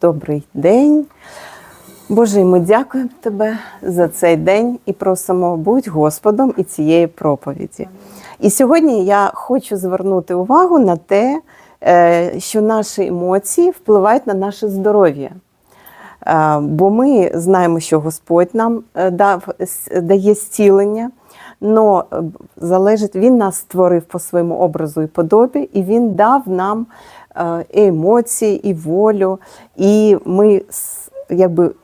добрий день. Боже, ми дякуємо Тебе за цей день і просимо будь Господом і цієї проповіді. І сьогодні я хочу звернути увагу на те, е, що наші емоції впливають на наше здоров'я. Е, Бо ми знаємо, що Господь нам е, дав, дає зцілення, але залежить, Він нас створив по своєму образу і подобі, і Він дав нам і емоції, і волю, і ми якби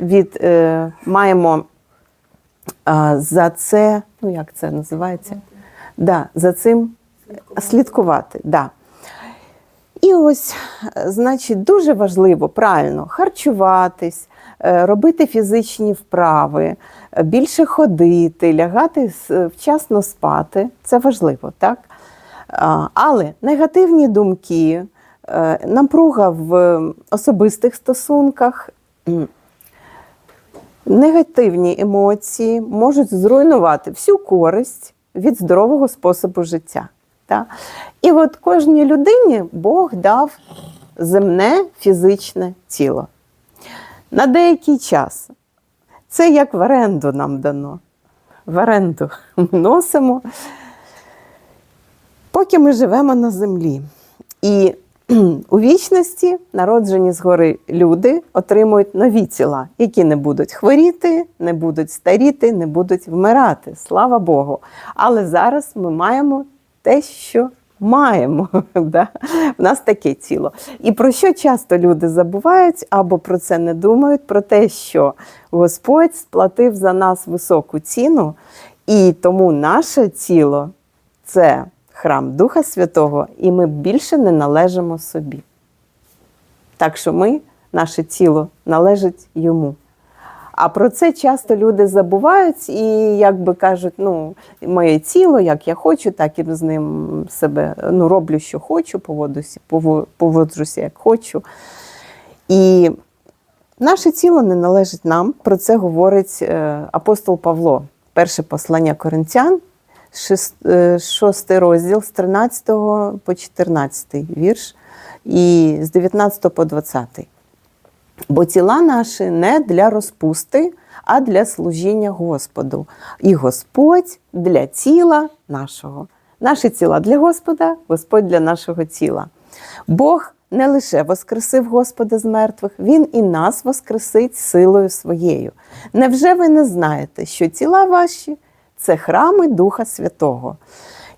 від, е, маємо е, за це, ну як це називається? Да, за цим слідкувати. Да. І ось, е, значить, дуже важливо правильно харчуватись, е, робити фізичні вправи, е, більше ходити, лягати вчасно спати. Це важливо, так? Але негативні думки, е, напруга в особистих стосунках, негативні емоції можуть зруйнувати всю користь від здорового способу життя. І от кожній людині Бог дав земне фізичне тіло. На деякий час. Це як в оренду нам дано. В оренду носимо, поки ми живемо на землі. І у вічності народжені згори люди отримують нові тіла, які не будуть хворіти, не будуть старіти, не будуть вмирати. Слава Богу. Але зараз ми маємо те, що маємо. Да? У нас таке тіло. І про що часто люди забувають або про це не думають? Про те, що Господь сплатив за нас високу ціну, і тому наше тіло це храм Духа Святого, і ми більше не належимо собі. Так що ми, наше тіло, належить йому. А про це часто люди забувають і якби кажуть, ну, моє тіло, як я хочу, так і з ним себе ну, роблю, що хочу, поводуся, поводжуся, як хочу. І наше тіло не належить нам. Про це говорить е, апостол Павло, перше послання Коринтян, шест- е, шостий розділ з 13 по 14 вірш і з 19 по 20. Бо тіла наші не для розпусти, а для служіння Господу. І Господь для тіла нашого. Наші тіла для Господа, Господь для нашого тіла. Бог не лише воскресив Господа з мертвих, Він і нас воскресить силою своєю. Невже ви не знаєте, що тіла ваші це храми Духа Святого,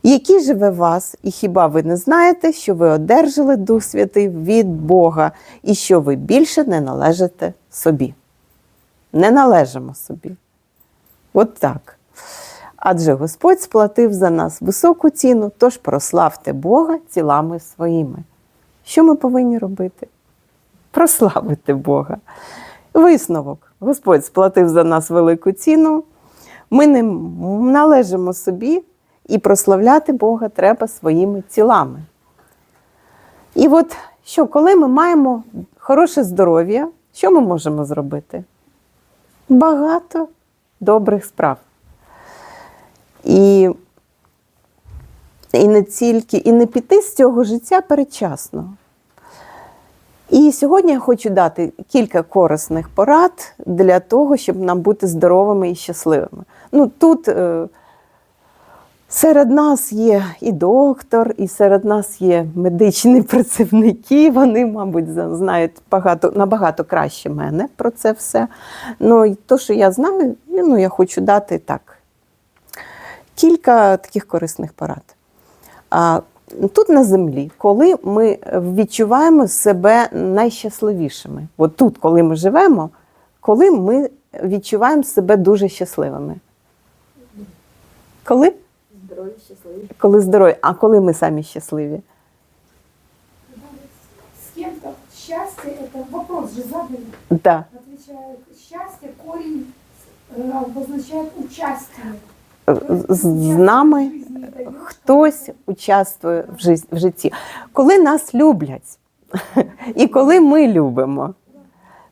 який живе в вас, і хіба ви не знаєте, що ви одержали Дух Святий від Бога, і що ви більше не належите собі? Не належимо собі. От так. Адже Господь сплатив за нас високу ціну, тож прославте Бога тілами своїми. Що ми повинні робити? Прославити Бога. Висновок. Господь сплатив за нас велику ціну. Ми не належимо собі, і прославляти Бога треба своїми тілами. І от що, коли ми маємо хороше здоров'я, що ми можемо зробити? Багато добрих справ. І, і не тільки, і не піти з цього життя передчасно. І сьогодні я хочу дати кілька корисних порад для того, щоб нам бути здоровими і щасливими. Ну, тут е, серед нас є і доктор, і серед нас є медичні працівники. Вони, мабуть, знають багато, набагато краще мене про це все. Ну, і то, що я знаю, ну, я хочу дати так. Кілька таких корисних порад. Тут на землі, коли ми відчуваємо себе найщасливішими, от тут, коли ми живемо, коли ми відчуваємо себе дуже щасливими. Коли? Здорові, щасливі. Коли здорові, а коли ми самі щасливі? С кем-то счастье это вопрос же задан. Да. Отвечаю, корень э, обозначает участие. З, з нами хтось участвує в, житті. Коли нас люблять, і коли ми любимо,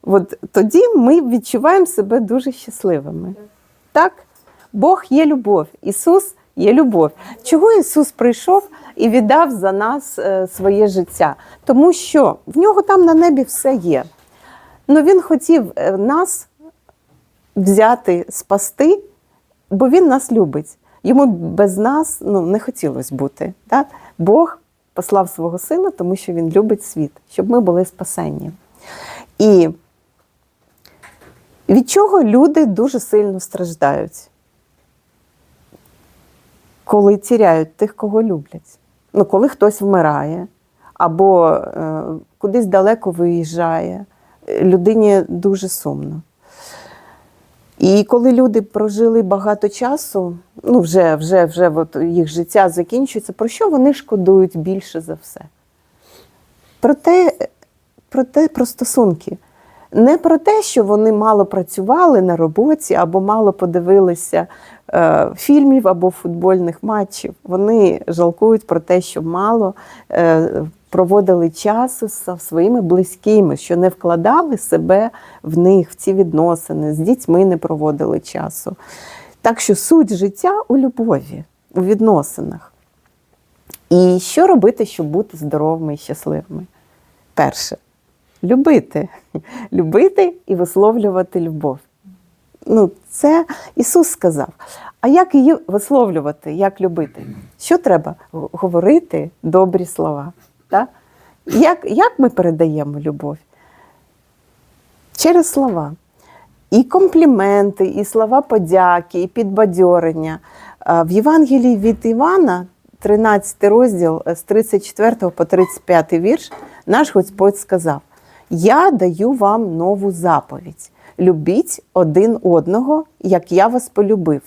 от тоді ми відчуваємо себе дуже щасливими. Так? Бог є любов, Ісус є любов. Чого Ісус прийшов і віддав за нас е, своє життя? Тому що в нього там на небі все є. Ну, він хотів е, нас взяти, спасти, бо він нас любить. Йому без нас ну, не хотілося бути. Так? Бог послав свого сина, тому що він любить світ, щоб ми були спасені. І від чого люди дуже сильно страждають, коли тіряють тих, кого люблять. Ну, коли хтось вмирає, або е, кудись далеко виїжджає, е, людині дуже сумно. І коли люди прожили багато часу, ну вже, вже, вже от їх життя закінчується, про що вони шкодують більше за все? Про те, про те, про стосунки. Не про те, що вони мало працювали на роботі або мало подивилися е, фільмів або футбольних матчів. Вони жалкують про те, що мало е, проводили часу з своїми близькими, що не вкладали себе в них, в ці відносини, з дітьми не проводили часу. Так що суть життя у любові, у відносинах. І що робити, щоб бути здоровими і щасливими? Перше любити, любити і висловлювати любов. Ну, це Ісус сказав. А як її висловлювати, як любити? Що треба? Говорити добрі слова. Так? Як, як ми передаємо любов? Через слова. І компліменти, і слова подяки, і підбадьорення. В Євангелії від Івана, 13 розділ е, з 34 по 35 вірш, наш Господь сказав: Я даю вам нову заповідь. Любіть один одного, як я вас полюбив.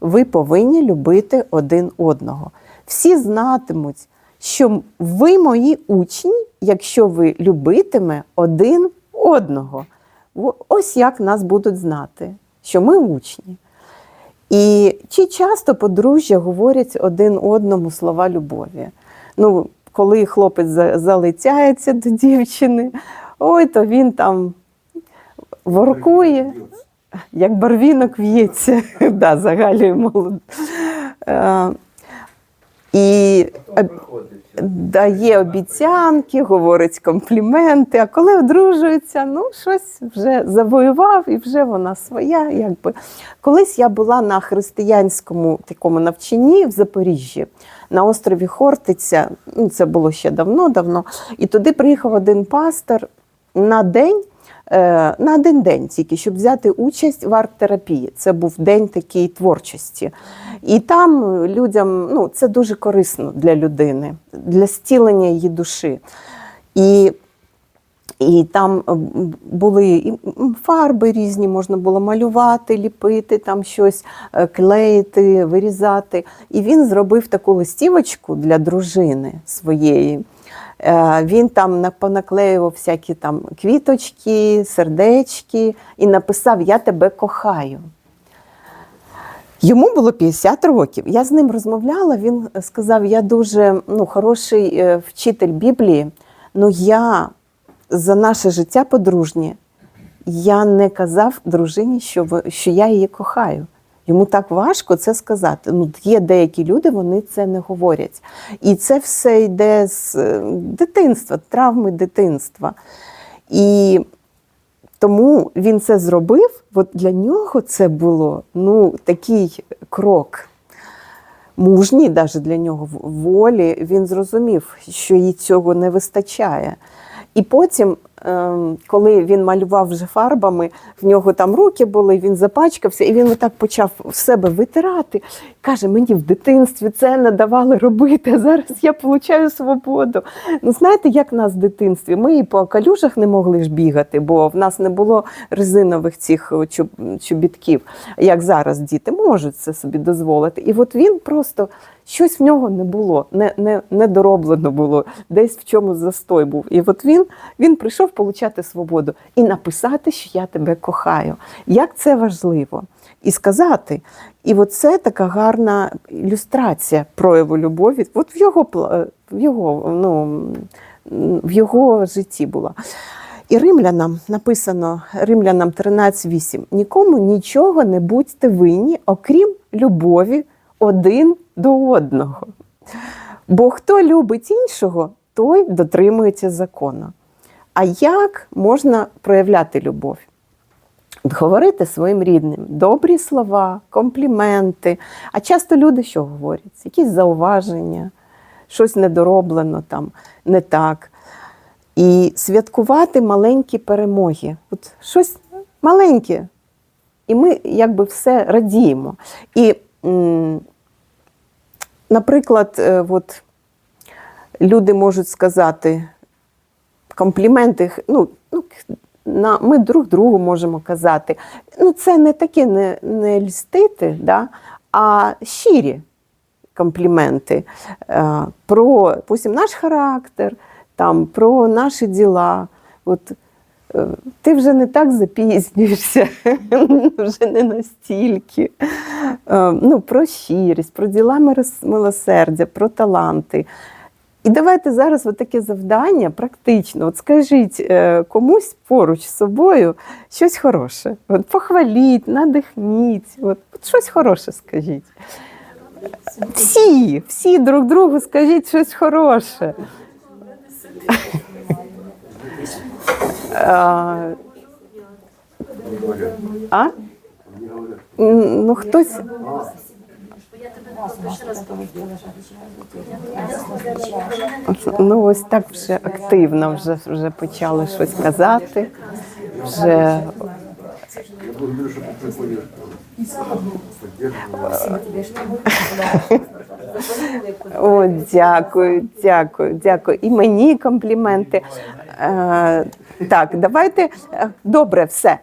Ви повинні любити один одного. Всі знатимуть, що ви мої учні, якщо ви любитиме один одного. Ось як нас будуть знати, що ми учні. І чи часто подружжя говорять один одному слова любові? Ну, коли хлопець за- залицяється до дівчини, ой, то він там воркує, як барвінок в'ється, да, загалює молод. І дає обіцянки, говорить компліменти. А коли одружується, ну щось вже завоював і вже вона своя. Якби. Колись я була на християнському такому навчанні в Запоріжжі на острові Хортиця. Ну, це було ще давно-давно. І туди приїхав один пастор на день. Е, На один день тільки, щоб взяти участь в арт-терапії. Це був день такий творчості. І там людям ну, це дуже корисно для людини, для зцілення її душі. І і там е, були і фарби різні, можна було малювати, ліпити, там щось е, клеїти, вирізати. І він зробив таку листівочку для дружини своєї. Е, Він там понаклеював всякі там квіточки, сердечки і написав Я тебе кохаю. Йому було 50 років. Я з ним розмовляла. Він сказав: я дуже ну, хороший е, вчитель Біблії, але я за наше життя подружнє я не казав дружині, що, що я її кохаю. Йому так важко це сказати. Ну, є деякі люди, вони це не говорять. І це все йде з е, дитинства, травми дитинства. І тому він це зробив. От для нього це було ну, такий крок. Мужній навіть для нього волі, він зрозумів, що їй цього не вистачає. І потім, коли він малював вже фарбами, в нього там руки були, він запачкався, і він отак почав в себе витирати. Каже, мені в дитинстві це не давали робити, а зараз я получаю свободу. Ну, знаєте, як нас в дитинстві? Ми і по калюжах не могли ж бігати, бо в нас не було резинових цих чобітків. Як зараз діти можуть це собі дозволити. І от він просто щось в нього не було, не, не, не дороблено було, десь в чомусь застой був. І от він, він прийшов получати свободу і написати, що я тебе кохаю. Як це важливо? І сказати. І от це така гарна ілюстрація прояву любові. От в його, в його, ну, в його житті була. І римлянам написано римлянам 13.8. Нікому нічого не будьте винні, окрім любові один до одного. Бо хто любить іншого, той дотримується закону. А як можна проявляти любов? Говорити своїм рідним добрі слова, компліменти. А часто люди що говорять? Якісь зауваження, щось недороблено там, не так. І святкувати маленькі перемоги. От щось маленьке. І ми якби все радіємо. І, наприклад, е, от, люди можуть сказати компліменти, ну, ну, на, ми друг другу можемо казати. Ну, це не таке не, не льстити, да, а щирі компліменти е, про допустим, наш характер, там, про наші діла. От, е, ти вже не так запізнюєшся, вже не настільки. Е, Ну, про щирість, про діла милосердя, про таланти. І давайте зараз таке завдання практично. От скажіть е, комусь поруч з собою щось хороше. От похваліть, надихніть, от, от щось хороше скажіть. Всі, всі друг другу скажіть щось хороше. А? а? Ну, хтось. Ну, ось так вже активно вже, вже почали щось казати. Вже. О, дякую, дякую, дякую. І мені компліменти. Е, так, давайте. е, Добре, все.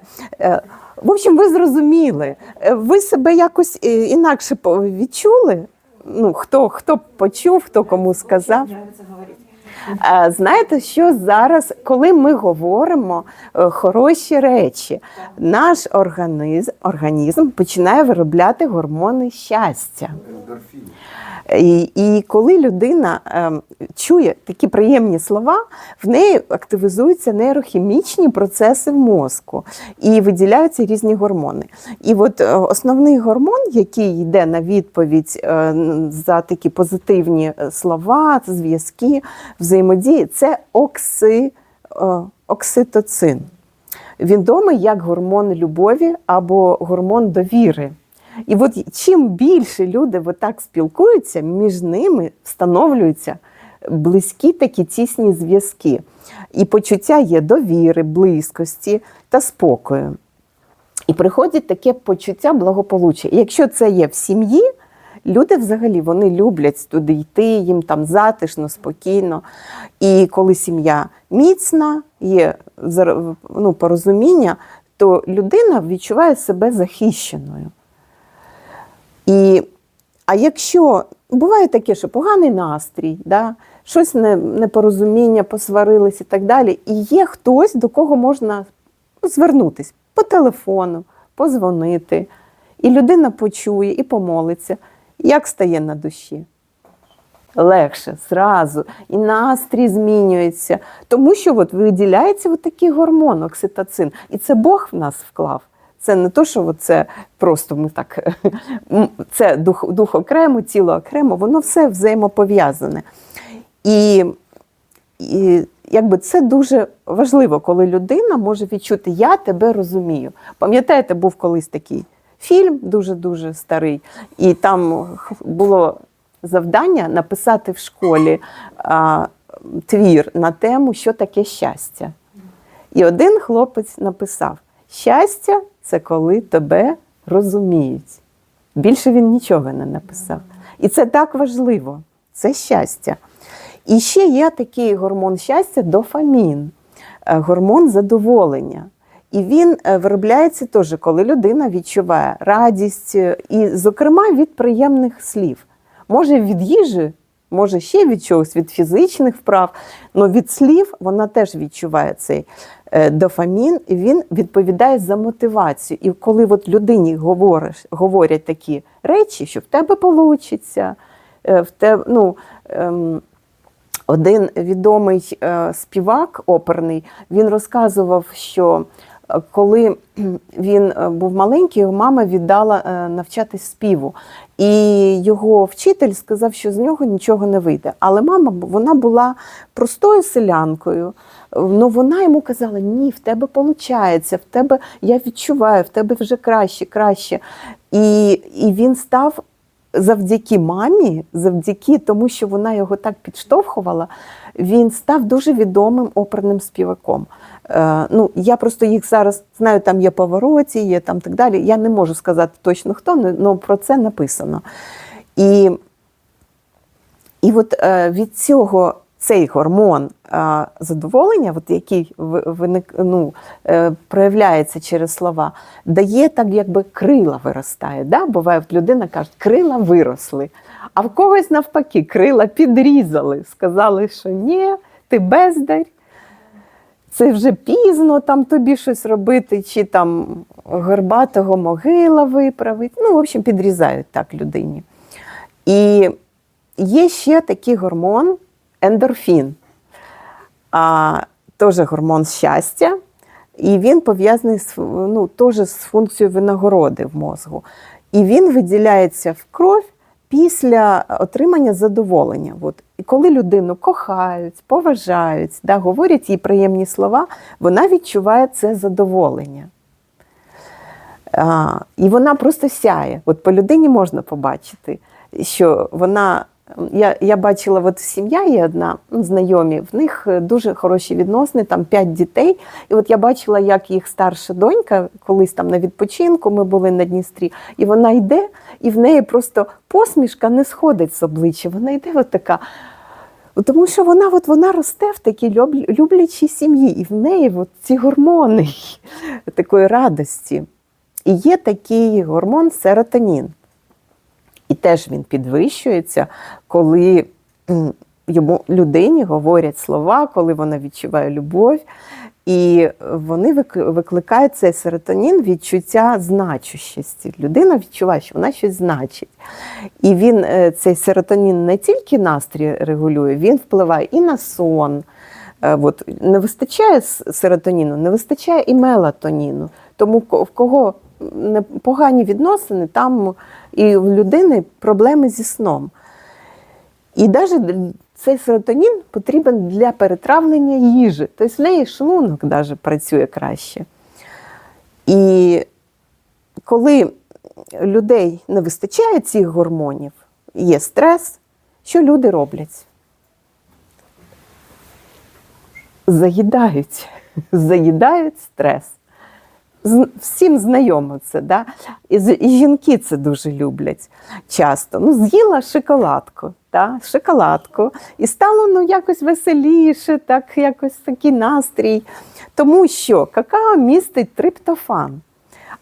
В общем, ви зрозуміли. Е, Ви себе якось е, інакше відчули? Ну, хто, хто почув, хто кому сказав? Знаєте, що зараз, коли ми говоримо е, хороші речі, наш організм, організм починає виробляти гормони щастя. І, і коли людина ем, чує такі приємні слова, в неї активізуються нейрохімічні процеси в мозку і виділяються різні гормони. І от е, основний гормон, який йде на відповідь е, за такі позитивні е, слова, зв'язки, взаємодії, це окси, е, окситоцин. Відомий як гормон любові або гормон довіри. І от чим більше люди отак спілкуються, між ними встановлюються близькі такі тісні зв'язки. І почуття є довіри, близькості та спокою. І приходить таке почуття благополуччя. І якщо це є в сім'ї, люди взагалі вони люблять туди йти, їм там затишно, спокійно. І коли сім'я міцна, є ну, порозуміння, то людина відчуває себе захищеною. І, а якщо буває таке, що поганий настрій, да, щось не, непорозуміння, посварились і так далі, і є хтось, до кого можна ну, звернутися по телефону, позвонити, і людина почує і помолиться, як стає на душі. Легше, зразу, і настрій змінюється, тому що от виділяється от такий гормон окситоцин. І це Бог в нас вклав. Це не то, що це просто ми так це дух, дух окремо, тіло окремо, воно все взаємопов'язане. І, і якби це дуже важливо, коли людина може відчути Я тебе розумію. Пам'ятаєте, був колись такий фільм, дуже-дуже старий, і там було завдання написати в школі а, твір на тему, що таке щастя. І один хлопець написав: щастя це коли тебе розуміють. Більше він нічого не написав. І це так важливо. Це щастя. І ще є такий гормон щастя дофамін, е, гормон задоволення. І він е, виробляється теж, коли людина відчуває радість, е, і, зокрема, від приємних слів. Може, від їжі, може ще від чогось, від фізичних вправ, але від слів вона теж відчуває цей е, дофамін, і він відповідає за мотивацію. І коли от людині говориш, говорять такі речі, що в тебе вийде, в тебе, ну, ем, один відомий е, співак оперний, він розказував, що Коли він е, був маленький, мама віддала е, навчатись співу. І його вчитель сказав, що з нього нічого не вийде. Але мама вона була простою селянкою. Ну вона йому казала: ні, в тебе виходить, в тебе я відчуваю, в тебе вже краще, краще. І, і він став завдяки мамі, завдяки тому, що вона його так підштовхувала, він став дуже відомим оперним співаком. Е, ну, я просто їх зараз знаю, там є повороті, є там так далі. Я не можу сказати точно хто, але про це написано. І, і от е, від цього цей гормон задоволення, от який виник, ну, е, проявляється через слова, дає так, якби крила виростає. Да? Буває, от людина каже, крила виросли. А в когось навпаки, крила підрізали, сказали, що ні, ти бездарь, це вже пізно там тобі щось робити, чи там горбатого могила виправити. Ну, в общем, підрізають так людині. І є ще такий гормон ендорфін, а, теж гормон щастя, і він пов'язаний з, ну, теж з функцією винагороди в мозку. І він виділяється в кров після отримання задоволення. От. І коли людину кохають, поважають, да, говорять їй приємні слова, вона відчуває це задоволення. А, і вона просто сяє. От по людині можна побачити, що вона. Я, я бачила, от сім'я є одна, ну, знайомі, в них е, дуже хороші відносини, там п'ять дітей. І от я бачила, як їх старша донька, колись там на відпочинку, ми були на Дністрі, і вона йде, і в неї просто посмішка не сходить з обличчя. Вона йде от. Тому що вона, от, вона росте в такій люб- люблячій сім'ї, і в неї от ці гормони такої радості. І є такий гормон серотонін. І теж він підвищується, коли йому людині говорять слова, коли вона відчуває любов. І вони викликають цей серотонін відчуття значущості. Людина відчуває, що вона щось значить. І він, е, цей серотонін не тільки настрій регулює, він впливає і на сон. Е, От, не вистачає серотоніну, не вистачає і мелатоніну. Тому в кого погані відносини, там і в людини проблеми зі сном. І навіть цей серотонін потрібен для перетравлення їжі. Тобто в неї шлунок навіть працює краще. І коли людей не вистачає цих гормонів, є стрес, що люди роблять? Заїдають, заїдають стрес. Всім знайомо це, да? і, і жінки це дуже люблять часто. Ну, з'їла шоколадку, да? шоколадку, і стало ну, якось веселіше, так, якось такий настрій. Тому що какао містить триптофан.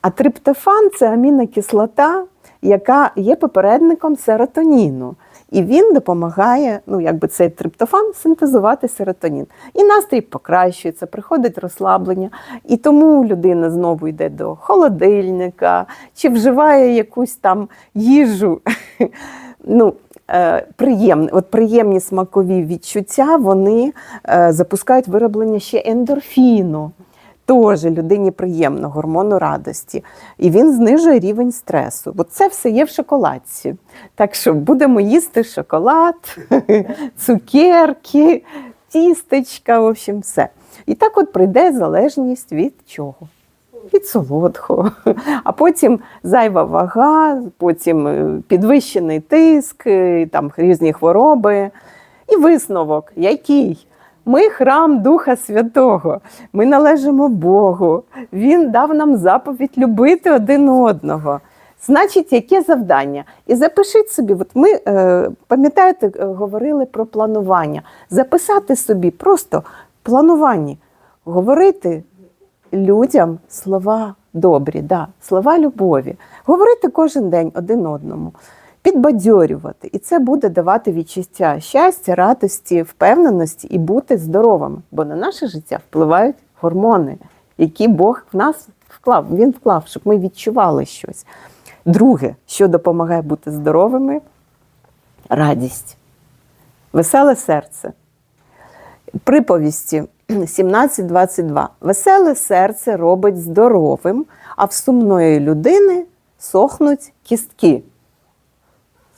А триптофан це амінокислота, яка є попередником серотоніну. І він допомагає, ну якби цей триптофан синтезувати серотонін. І настрій покращується, приходить розслаблення. І тому людина знову йде до холодильника чи вживає якусь там їжу. Ну, е, приємне, от приємні смакові відчуття вони е, запускають вироблення ще ендорфіну. Теж людині приємно, гормону радості. І він знижує рівень стресу. Бо це все є в шоколадці. Так що будемо їсти шоколад, цукерки, тістечка, в общем, все. І так от прийде залежність від чого? Від солодкого. А потім зайва вага, потім е, підвищений тиск, е, там різні хвороби. І висновок, який? Ми храм Духа Святого, ми належимо Богу. Він дав нам заповідь любити один одного. Значить, яке завдання? І запишіть собі, от ми, е, пам'ятаєте, е, говорили про планування. Записати собі просто планування, говорити людям слова добрі, да, слова любові, говорити кожен день один одному, підбадьорювати. І це буде давати відчуття щастя, радості, впевненості і бути здоровими. Бо на наше життя впливають гормони, які Бог в нас вклав. Він вклав, щоб ми відчували щось. Друге, що допомагає бути здоровими радість, веселе серце. Приповісті 17.22. Веселе серце робить здоровим, а в сумної людини сохнуть кістки.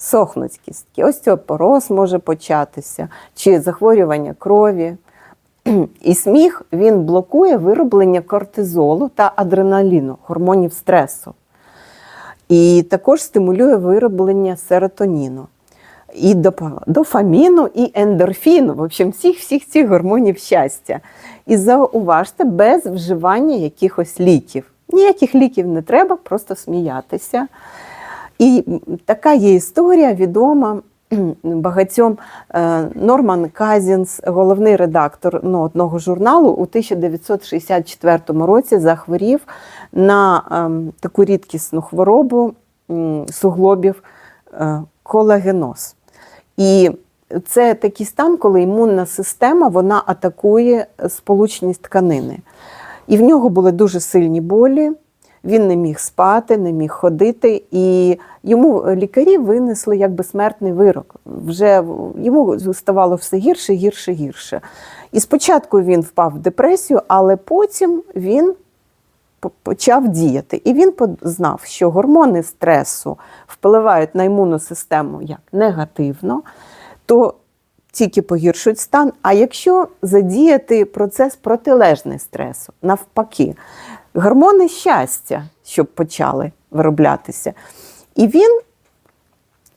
Сохнуть кістки. Остеопороз може початися, чи захворювання крові. І сміх він блокує вироблення кортизолу та адреналіну, гормонів стресу. І також стимулює вироблення серотоніну, і дофаміну, і ендорфіну, в общем, всіх всіх цих гормонів щастя. І зауважте, без вживання якихось ліків. Ніяких ліків не треба, просто сміятися. І така є історія відома багатьом. Е, Норман Казінс, головний редактор ну, одного журналу, у 1964 році захворів на ем, таку рідкісну хворобу м, суглобів е, колагеноз. І це такий стан, коли імунна система вона атакує сполучність тканини. І в нього були дуже сильні болі. Він не міг спати, не міг ходити, і йому лікарі винесли якби смертний вирок. Вже йому ставало все гірше, гірше, гірше. І спочатку він впав в депресію, але потім він почав діяти. І він знав, що гормони стресу впливають на імунну систему як негативно, то тільки погіршують стан. А якщо задіяти процес протилежний стресу, навпаки, гормони щастя, щоб почали вироблятися. І він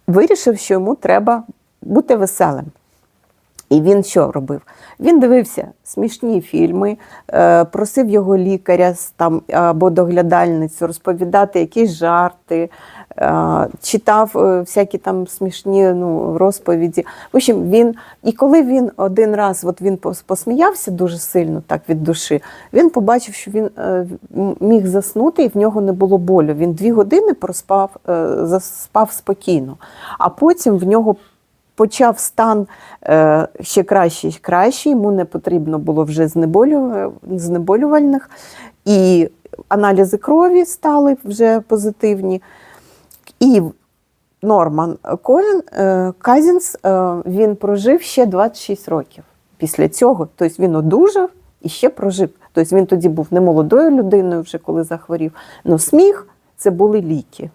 вирішив, що йому треба бути веселим. І він що робив? Він дивився смішні фільми, е, просив його лікаря там, або доглядальницю розповідати якісь жарти, читав е, всякі там смішні ну, розповіді. В общем, він, і коли він один раз от він посміявся дуже сильно так від душі, він побачив, що він е, міг заснути, і в нього не було болю. Він дві години проспав, е, заспав спокійно, а потім в нього почав стан е, ще кращий кращий, йому не потрібно було вже знеболю- знеболювальних, і аналізи крові стали вже позитивні. І Норман Колін е, Казінс е, він прожив ще 26 років після цього. Тобто він одужав і ще прожив. Тобто він тоді був не молодою людиною, вже коли захворів. Ну, сміх це були ліки.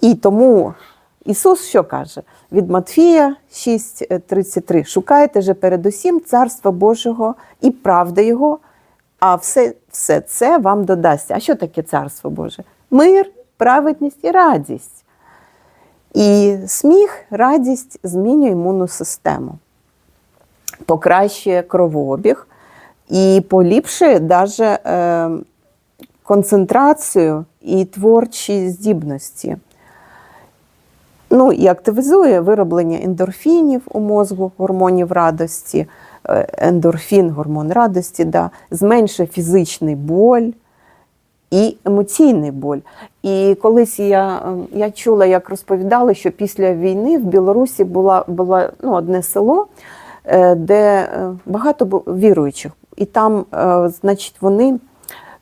І тому Ісус що каже? Від Матфія 6,33. Шукайте же передусім Царства Божого і правди Його, а все, все це вам додасться. А що таке Царство Боже? Мир, праведність і радість. І сміх, радість змінює імунну систему, покращує кровообіг і поліпшує навіть е, концентрацію і творчі здібності. Ну, і активізує вироблення ендорфінів у мозку, гормонів радості, Е, ендорфін, гормон радості, да, зменшує фізичний боль і емоційний боль. І колись я, е, я чула, як розповідали, що після війни в Білорусі була, була ну, одне село, е, де е, багато віруючих. І там, е, значить, вони.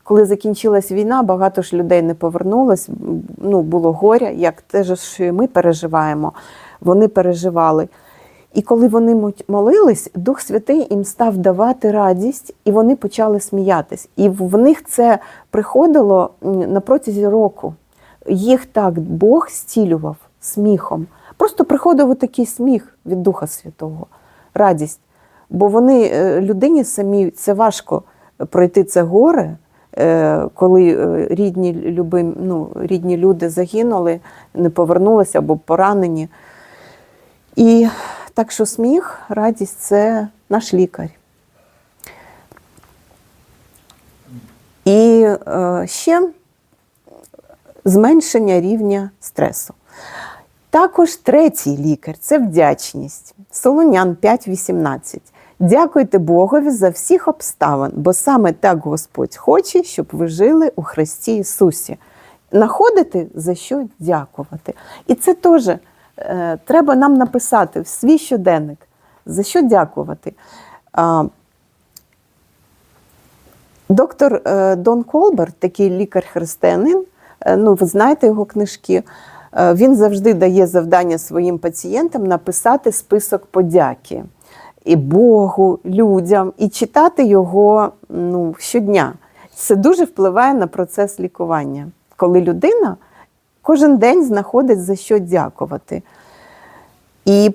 Коли закінчилась війна, багато ж людей не повернулось. Ну, було горя, як те що і ми переживаємо. Вони переживали. І коли вони молились, Дух Святий їм став давати радість, і вони почали сміятись. І в них це приходило на протязі року. Їх так Бог зцілював сміхом. Просто приходив такий сміх від Духа Святого, радість. Бо вони е, людині самі це важко пройти це горе, е, коли е, рідні, любим, ну, рідні люди загинули, не повернулися або поранені. І так що сміх, радість це наш лікар. І е, ще зменшення рівня стресу. Також третій лікар це вдячність. Солонян 5.18. Дякуйте Богові за всіх обставин, бо саме так Господь хоче, щоб ви жили у Христі Ісусі. Находити за що дякувати. І це теж треба нам написати в свій щоденник, за що дякувати. Доктор е, Дон Колберт, такий лікар-християнин, е, ну ви знаєте його книжки. е, Він завжди дає завдання своїм пацієнтам написати список подяки. і Богу, людям, і читати його ну, щодня. Це дуже впливає на процес лікування, коли людина кожен день знаходить за що дякувати. І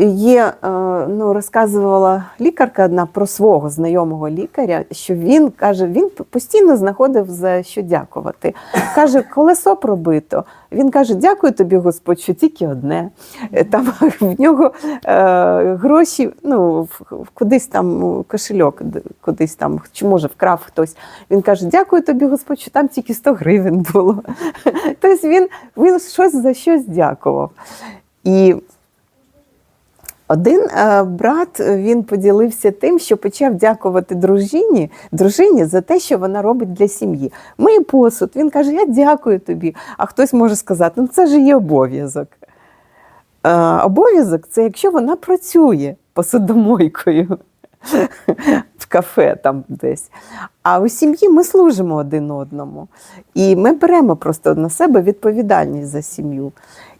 є, е, ну, розказувала лікарка одна про свого знайомого лікаря, що він каже, він постійно знаходив за що дякувати. Каже, колесо пробито. Він каже: Дякую тобі, Господь, що тільки одне. Е, Там в нього е, гроші, ну, кудись там кошельок, кудись там, чи може вкрав хтось. Він каже: Дякую тобі, Господь, що там тільки 100 гривень було. Тобто він, він щось за щось дякував. І один е, брат е, він поділився тим, що почав дякувати дружині, дружині за те, що вона робить для сім'ї. Миє посуд. Він каже: Я дякую тобі. А хтось може сказати, ну це ж її обов'язок. Е, обов'язок це якщо вона працює посудомойкою в кафе там десь. А у сім'ї ми служимо один одному. І ми беремо просто на себе відповідальність за сім'ю.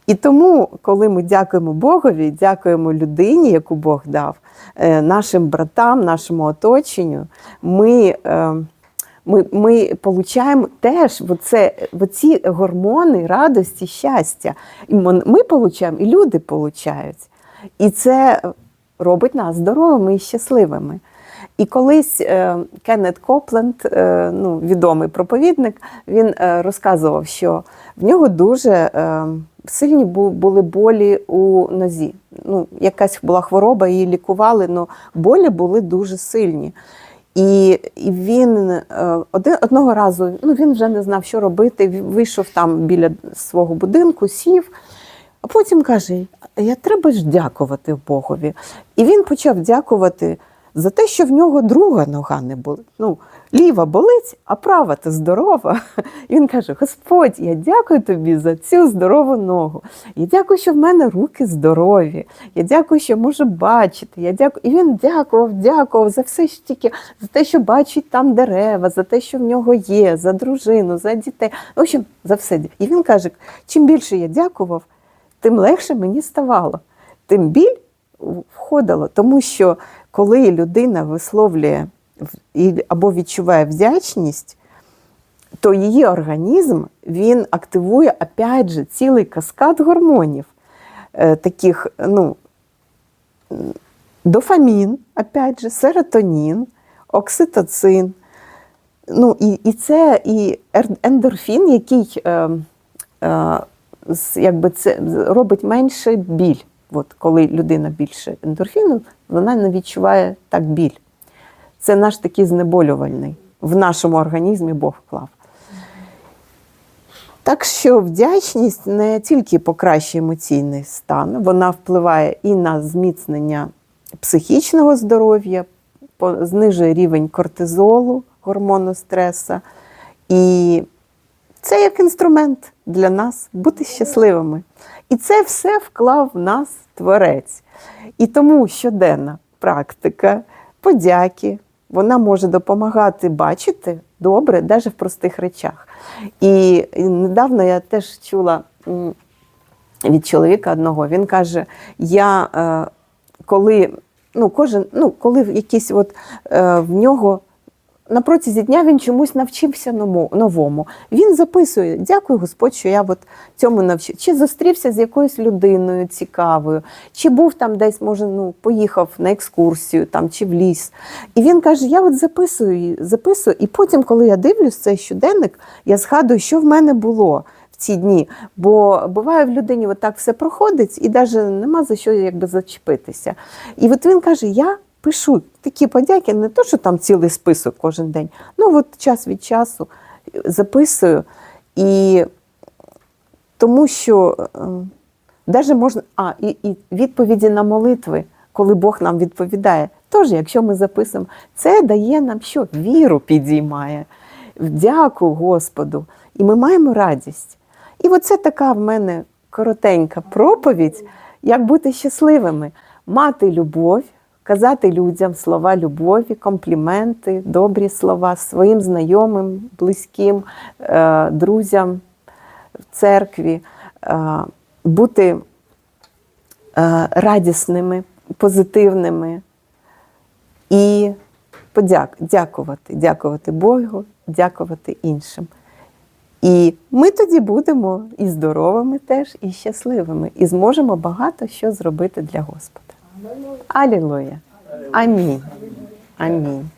І тому, коли ми дякуємо Богові, дякуємо людині, яку Бог дав, е, нашим братам, нашому оточенню, ми, е, ми, ми получаємо теж оце, оці гормони радості, щастя. І ми получаємо, і люди получають. І це робить нас здоровими і щасливими. І колись е, Кеннет Копленд, ну, відомий проповідник, він розказував, що в нього дуже сильні були болі у нозі. Ну, якась була хвороба, її лікували, але болі були дуже сильні. І, він е, один, одного разу ну, він вже не знав, що робити. Вийшов там біля свого будинку, сів, а потім каже: Я треба ж дякувати Богові. І він почав дякувати за те, що в нього друга нога не болить. Ну, ліва болить, а права то здорова. І він каже: Господь, я дякую тобі за цю здорову ногу. Я дякую, що в мене руки здорові. Я дякую, що можу бачити. Я дякую. І він дякував, дякував за все що тільки за те, що бачить там дерева, за те, що в нього є, за дружину, за дітей. В общем, за все. І він каже: чим більше я дякував, тим легше мені ставало, тим біль входило. Тому що коли людина висловлює або відчуває вдячність, то її організм він активує опять же цілий каскад гормонів, е, таких, ну, дофамін, опять же, серотонін, окситоцин. Ну, і, і це і ендорфін, який е, е, якби це робить менше біль. От коли людина більше ендорфіну, вона не відчуває так біль. Це наш такий знеболювальний. В нашому організмі Бог вклав. Так що вдячність не тільки покращує емоційний стан, вона впливає і на зміцнення психічного здоров'я, знижує рівень кортизолу, гормону стреса. І це як інструмент для нас бути щасливими. І це все вклав в нас творець. І тому щоденна практика подяки, вона може допомагати бачити добре, навіть в простих речах. І, недавно я теж чула від чоловіка одного, він каже: я е, коли, ну, кожен, ну, коли якісь от, е, в нього на протязі дня він чомусь навчився новому. Він записує: дякую, Господь, що я от цьому навчив. Чи зустрівся з якоюсь людиною цікавою, чи був там десь, може, ну, поїхав на екскурсію там, чи в ліс. І він каже: Я от записую, записую, і потім, коли я дивлюсь цей щоденник, я згадую, що в мене було. Ці дні, бо буває в людині от так все проходить, і навіть нема за що якби зачепитися. І от він каже: Я пишу такі подяки, не то, що там цілий список кожен день. Ну от час від часу записую. І тому що навіть можна, а, і, і відповіді на молитви, коли Бог нам відповідає. Тож, якщо ми записуємо, це дає нам що? Віру підіймає. Дякую Господу. І ми маємо радість. І оце така в мене коротенька проповідь, як бути щасливими, мати любов, казати людям слова любові, компліменти, добрі слова своїм знайомим, близьким, е, друзям в церкві, е, бути е, радісними, позитивними і дякувати, дякувати Богу, дякувати іншим. І ми тоді будемо і здоровими теж, і щасливими, і зможемо багато що зробити для Господа. Алілуя. Аминь. Амінь.